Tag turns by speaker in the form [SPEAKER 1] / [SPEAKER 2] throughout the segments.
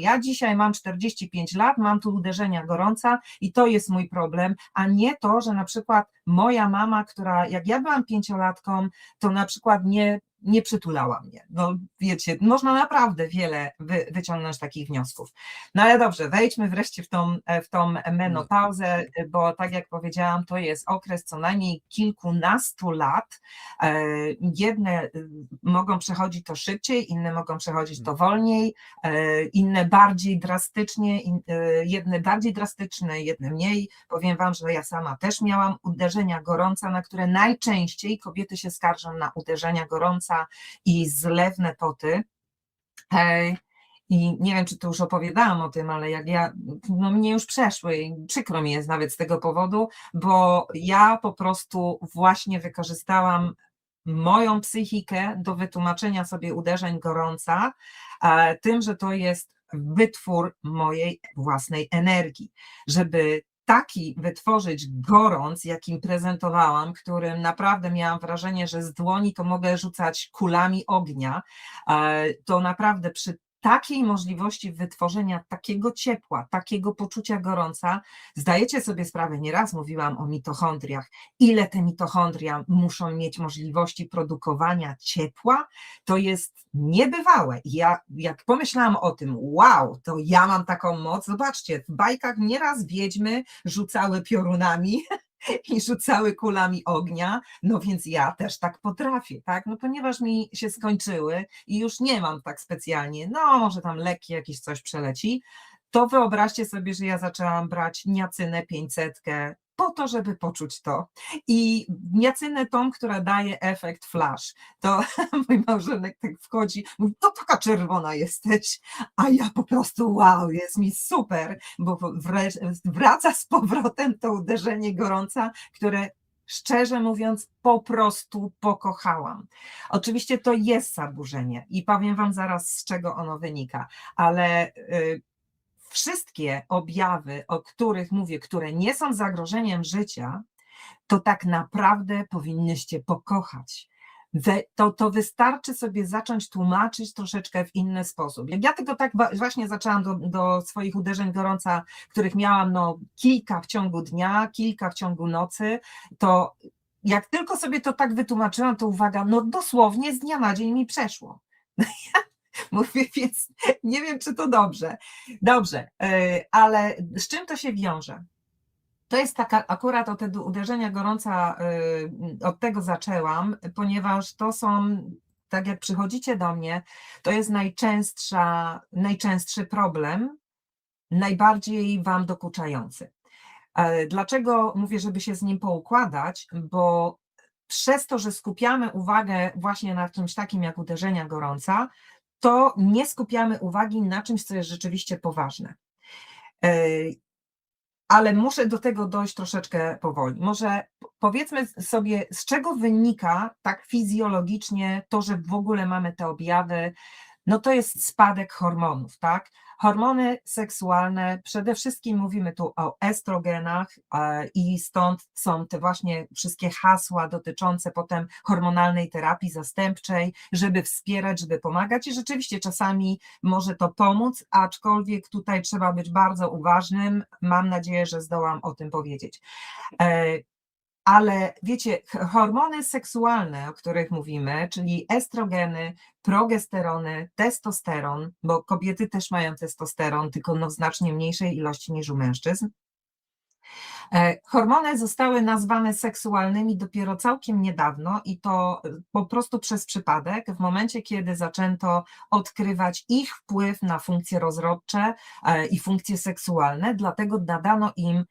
[SPEAKER 1] ja dzisiaj mam 45 lat, mam tu uderzenia gorąca i to jest mój problem, a nie to, że na przykład moja mama, która jak ja byłam pięciolatką, to na przykład nie nie przytulała mnie. No wiecie, można naprawdę wiele wy, wyciągnąć takich wniosków. No ale dobrze, wejdźmy wreszcie w tą, w tą menopauzę, bo tak jak powiedziałam, to jest okres co najmniej kilkunastu lat. E, jedne y, mogą przechodzić to szybciej, inne mogą przechodzić to wolniej, e, inne bardziej drastycznie, e, jedne bardziej drastyczne, jedne mniej. Powiem Wam, że ja sama też miałam uderzenia gorąca, na które najczęściej kobiety się skarżą na uderzenia gorąca, i zlewne poty. I nie wiem, czy tu już opowiadałam o tym, ale jak ja, no mnie już przeszły i przykro mi jest nawet z tego powodu, bo ja po prostu właśnie wykorzystałam moją psychikę do wytłumaczenia sobie uderzeń gorąca, tym, że to jest wytwór mojej własnej energii, żeby taki wytworzyć gorąc, jakim prezentowałam, którym naprawdę miałam wrażenie, że z dłoni to mogę rzucać kulami ognia, e, to naprawdę przy takiej możliwości wytworzenia takiego ciepła, takiego poczucia gorąca, zdajecie sobie sprawę, nieraz mówiłam o mitochondriach, ile te mitochondria muszą mieć możliwości produkowania ciepła, to jest niebywałe. Ja jak pomyślałam o tym, wow, to ja mam taką moc, zobaczcie, w bajkach nieraz wiedźmy rzucały piorunami, i rzucały kulami ognia, no więc ja też tak potrafię, tak? No ponieważ mi się skończyły i już nie mam tak specjalnie, no może tam lekkie jakieś coś przeleci, to wyobraźcie sobie, że ja zaczęłam brać niacynę 500, po to, żeby poczuć to. I niacynę tą, która daje efekt flash. To mój małżonek tak wchodzi, mówi, to taka czerwona jesteś, a ja po prostu wow, jest mi super, bo wraca z powrotem to uderzenie gorąca, które szczerze mówiąc, po prostu pokochałam. Oczywiście to jest zaburzenie i powiem Wam zaraz, z czego ono wynika, ale y, wszystkie objawy, o których mówię, które nie są zagrożeniem życia, to tak naprawdę powinnyście pokochać. To, to wystarczy sobie zacząć tłumaczyć troszeczkę w inny sposób. Jak ja tylko tak właśnie zaczęłam do, do swoich uderzeń gorąca, których miałam no, kilka w ciągu dnia, kilka w ciągu nocy, to jak tylko sobie to tak wytłumaczyłam, to uwaga, no dosłownie z dnia na dzień mi przeszło. Mówię, więc nie wiem, czy to dobrze. Dobrze, e, ale z czym to się wiąże? To jest taka, akurat o te uderzenia gorąca, e, od tego zaczęłam, ponieważ to są, tak jak przychodzicie do mnie, to jest najczęstsza, najczęstszy problem, najbardziej Wam dokuczający. E, dlaczego mówię, żeby się z nim poukładać? Bo przez to, że skupiamy uwagę właśnie na czymś takim jak uderzenia gorąca, to nie skupiamy uwagi na czymś, co jest rzeczywiście poważne. E, ale muszę do tego dojść troszeczkę powoli. Może powiedzmy sobie, z czego wynika tak fizjologicznie to, że w ogóle mamy te objawy, no to jest spadek hormonów, tak? Hormony seksualne, przede wszystkim mówimy tu o estrogenach e, i stąd są te właśnie wszystkie hasła dotyczące potem hormonalnej terapii zastępczej, żeby wspierać, żeby pomagać i rzeczywiście czasami może to pomóc, aczkolwiek tutaj trzeba być bardzo uważnym. Mam nadzieję, że zdołam o tym powiedzieć. E, ale wiecie, hormony seksualne, o których mówimy, czyli estrogeny, progesterony, testosteron, bo kobiety też mają testosteron, tylko no w znacznie mniejszej ilości niż u mężczyzn. E, hormony zostały nazwane seksualnymi dopiero całkiem niedawno i to po prostu przez przypadek, w momencie, kiedy zaczęto odkrywać ich wpływ na funkcje rozrodcze e, i funkcje seksualne, dlatego nadano im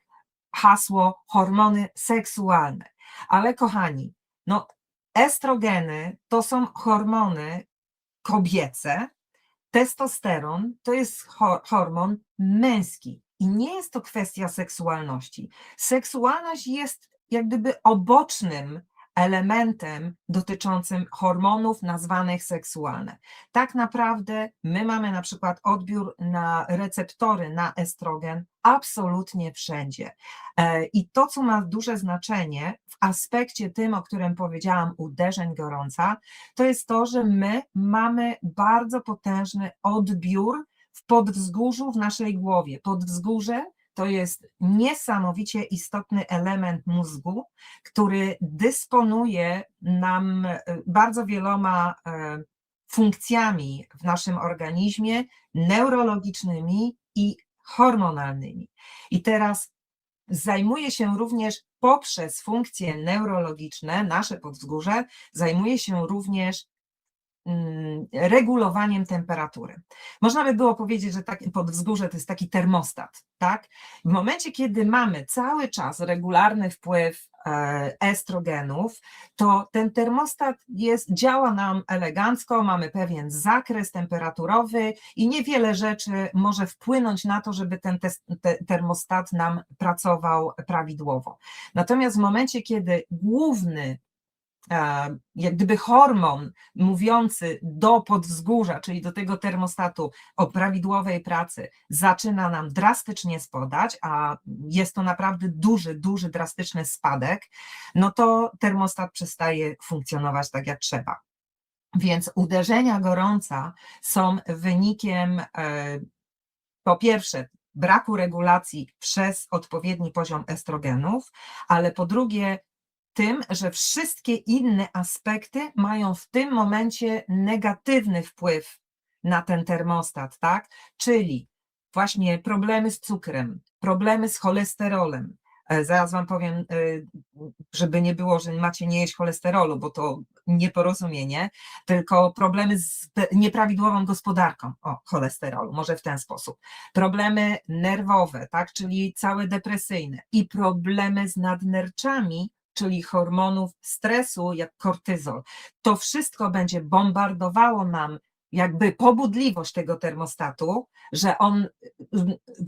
[SPEAKER 1] hasło hormony seksualne. Ale kochani, no estrogeny to są hormony kobiece, testosteron to jest hormon męski i nie jest to kwestia seksualności. Seksualność jest jak gdyby obocznym elementem dotyczącym hormonów nazwanych seksualne. Tak naprawdę my mamy na przykład odbiór na receptory na estrogen absolutnie wszędzie. E, I to, co ma duże znaczenie w aspekcie tym, o którym powiedziałam, uderzeń gorąca, to jest to, że my mamy bardzo potężny odbiór w podwzgórzu w naszej głowie. Podwzgórze to jest niesamowicie istotny element mózgu, który dysponuje nam e, bardzo wieloma e, funkcjami w naszym organizmie neurologicznymi i hormonalnymi. I teraz zajmuje się również poprzez funkcje neurologiczne, nasze podwzgórze, zajmuje się również regulowaniem temperatury. Można by było powiedzieć, że tak, podwzgórze to jest taki termostat, tak? W momencie, kiedy mamy cały czas regularny wpływ e, estrogenów, to ten termostat jest, działa nam elegancko, mamy pewien zakres temperaturowy i niewiele rzeczy może wpłynąć na to, żeby ten tes- te, termostat nam pracował prawidłowo. Natomiast w momencie, kiedy główny jak gdyby hormon mówiący do podwzgórza, czyli do tego termostatu o prawidłowej pracy, zaczyna nam drastycznie spadać, a jest to naprawdę duży, duży, drastyczny spadek, no to termostat przestaje funkcjonować tak jak trzeba. Więc uderzenia gorąca są wynikiem e, po pierwsze braku regulacji przez odpowiedni poziom estrogenów, ale po drugie tym, że wszystkie inne aspekty mają w tym momencie negatywny wpływ na ten termostat, tak? Czyli właśnie problemy z cukrem, problemy z cholesterolem. E, Zaraz Wam powiem, e, żeby nie było, że macie nie jeść cholesterolu, bo to nieporozumienie, tylko problemy z nieprawidłową gospodarką o, cholesterolu, może w ten sposób. Problemy nerwowe, tak, czyli całe depresyjne i problemy z nadnerczami, czyli hormonów stresu, jak kortyzol. To wszystko będzie bombardowało nam jakby pobudliwość tego termostatu, że on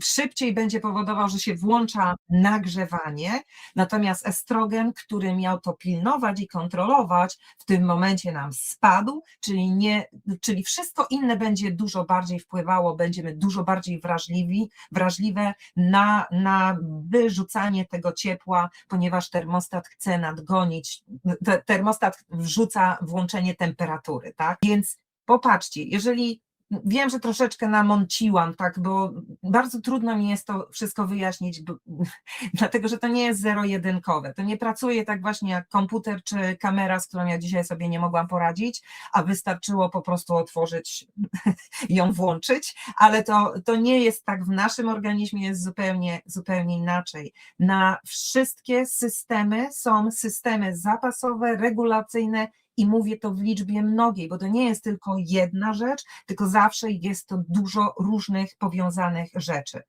[SPEAKER 1] szybciej będzie powodował, że się włącza nagrzewanie, natomiast estrogen, który miał to pilnować i kontrolować, w tym momencie nam spadł, czyli, nie, czyli wszystko inne będzie dużo bardziej wpływało, będziemy dużo bardziej wrażliwi, wrażliwe na, na wyrzucanie tego ciepła, ponieważ termostat chce nadgonić, te- termostat wrzuca włączenie temperatury, tak? Więc popatrzcie, jeżeli wiem, że troszeczkę namąciłam, tak, bo bardzo trudno mi jest to wszystko wyjaśnić, bo, dlatego że to nie jest zero-jedynkowe. To nie pracuje tak właśnie jak komputer czy kamera, z którą ja dzisiaj sobie nie mogłam poradzić, a wystarczyło po prostu otworzyć ją włączyć, ale to, to nie jest tak w naszym organizmie, jest zupełnie, zupełnie inaczej. Na wszystkie systemy są systemy zapasowe, regulacyjne i mówię to w liczbie mnogiej, bo to nie jest tylko jedna rzecz, tylko zawsze jest to dużo różnych powiązanych rzeczy.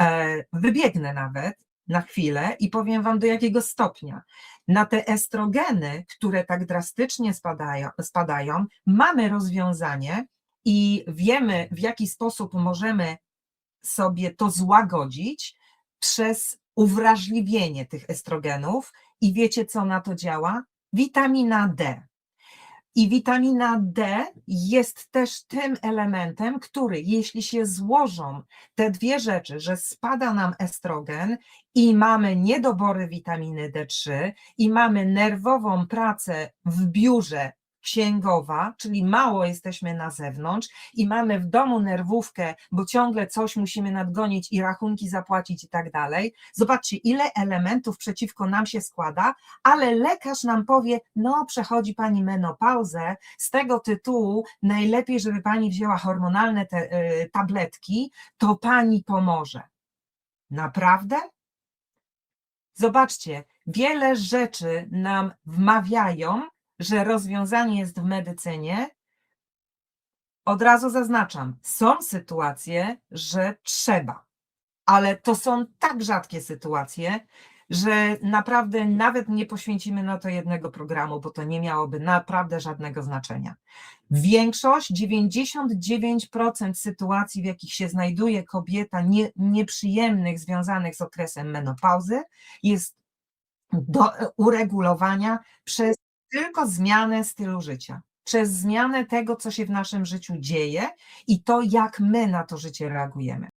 [SPEAKER 1] E, Wybiegnę nawet na chwilę i powiem Wam do jakiego stopnia. Na te estrogeny, które tak drastycznie spadają, spadają mamy rozwiązanie i wiemy, w jaki sposób możemy sobie to złagodzić przez uwrażliwienie tych estrogenów. I wiecie, co na to działa? Witamina D. I witamina D jest też tym elementem, który, jeśli się złożą te dwie rzeczy, że spada nam estrogen i mamy niedobory witaminy D3 i mamy nerwową pracę w biurze księgowa, czyli mało jesteśmy na zewnątrz i mamy w domu nerwówkę, bo ciągle coś musimy nadgonić i rachunki zapłacić i tak dalej. Zobaczcie, ile elementów przeciwko nam się składa, ale lekarz nam powie, no przechodzi pani menopauzę, z tego tytułu najlepiej, żeby pani wzięła hormonalne te, y, tabletki, to pani pomoże. Naprawdę? Zobaczcie, wiele rzeczy nam wmawiają, że rozwiązanie jest w medycynie. Od razu zaznaczam, są sytuacje, że trzeba, ale to są tak rzadkie sytuacje, że naprawdę nawet nie poświęcimy na to jednego programu, bo to nie miałoby naprawdę żadnego znaczenia. Większość, 99% sytuacji, w jakich się znajduje kobieta nie, nieprzyjemnych, związanych z okresem menopauzy, jest do uregulowania przez tylko zmianę stylu życia, przez zmianę tego, co się w naszym życiu dzieje i to, jak my na to życie reagujemy.